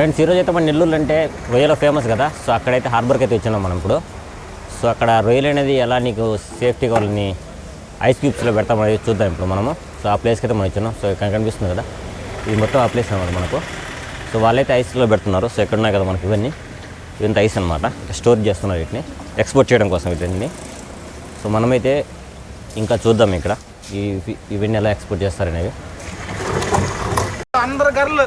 Friends ఈరోజు అయితే మన నెల్లూరు అంటే రొయ్యలు ఫేమస్ కదా. సో అక్కడైతే హార్బర్కి అయితే వచ్చినాం మనం ఇప్పుడు. సో అక్కడ రొయ్యలు అనేది ఎలా నీకు సేఫ్టీగా వాళ్ళని ఐస్ క్యూబ్స్లో పెడతాం అనేది చూద్దాం ఇప్పుడు మనము. సో ఆ ప్లేస్కి అయితే మనం వచ్చినాం. సో ఇక్కడ కనిపిస్తుంది కదా. ఇది మొత్తం ఆ ప్లేస్ అనమాట మనకు. సో వాళ్ళైతే ఐస్లో పెడుతున్నారు. సో ఎక్కడ ఉన్నాయి కదా మనకి ఇవన్నీ. ఇంత ఐస్ అనమాట స్టోర్ చేస్తున్నారు వీటిని. ఎక్స్పోర్ట్ చేయడం కోసం వీటిని. సో మనమైతే ఇంకా చూద్దాం ఇక్కడ. ఈ ఇవన్నీ ఎలా ఎక్స్పోర్ట్ చేస్తారనేవి అందరు గర్లు.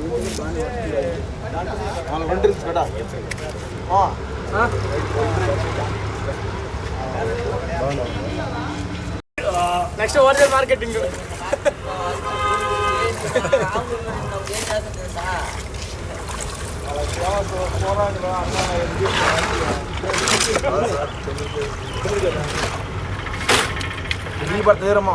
చేసుకోండి ఆ, రా. అయిపోయిందా? అయిపోయిందా? అదే, ఆ. ఆ? నెక్స్ట్ ఓరిజినల్ మార్కెటింగ్ ఈ పడతారమ్మా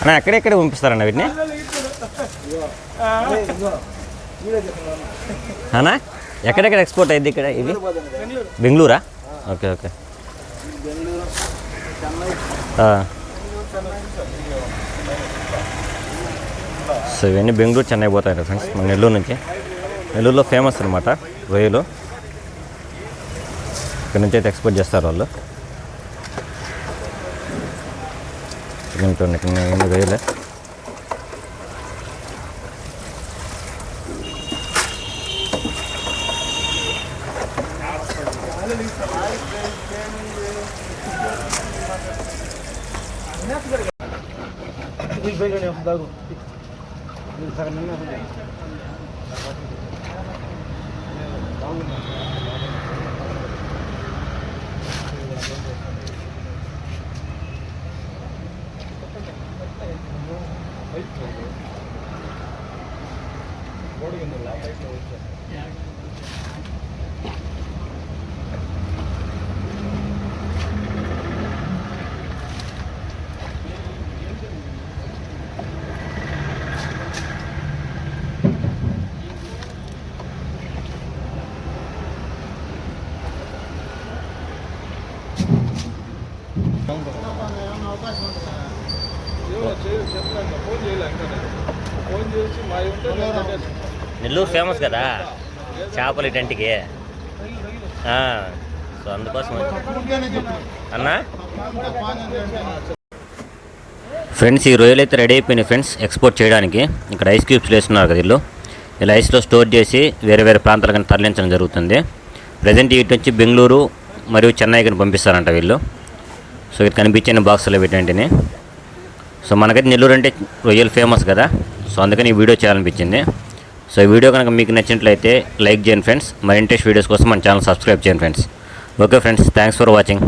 అన్న ఎక్కడెక్కడ పంపిస్తారన్న వీటిని? అన్నా ఎక్కడెక్కడ ఎక్స్పోర్ట్ అయింది ఇక్కడ ఇవి? బెంగళూరా? Okay okay. సో ఇవన్నీ బెంగళూరు చెన్నై పోతాయి ఫ్రెండ్స్ మన నెల్లూరు నుంచి. నెల్లూరులో ఫేమస్ అనమాట రొయ్యలు. ఇక్కడ నుంచి అయితే ఎక్స్పోర్ట్ చేస్తారు వాళ్ళు. ఇక్కడ నేను ఎన్ని రొయ్యలే ఇది బయట దాగు ఇది సగం నిన్న ఉంది. నెల్లూరు ఫేమస్ కదా చేపలు ఇటంటికి సో అందుకోసం అన్నా? ఫ్రెండ్స్ ఈ రొయ్యలు అయితే రెడీ అయిపోయినాయి ఫ్రెండ్స్ ఎక్స్పోర్ట్ చేయడానికి. ఇక్కడ ఐస్ క్యూబ్స్ వేస్తున్నారు కదా వీళ్ళు. ఇలా ఐస్లో స్టోర్ చేసి వేరే వేరే ప్రాంతాలకు తరలించడం జరుగుతుంది. ప్రజెంట్ ఇటు వచ్చి బెంగళూరు మరియు చెన్నైకి పంపిస్తారంట వీళ్ళు. సో ఇది కనిపించిన బాక్సులు ఇటువంటిని సో మనకైతే నెల్లూరు అంటే రొయ్యలు ఫేమస్ కదా. సో అందుకని ఈ వీడియో చేయాలనిపించింది. సో ఈ వీడియో కనుక మీకు నచ్చినట్లయితే లైక్ చేయండి ఫ్రెండ్స్. మరి ఇంట్రెస్ట్ వీడియోస్ కోసం మన ఛానల్ సబ్స్క్రైబ్ చేయండి friends. Okay friends thanks for watching.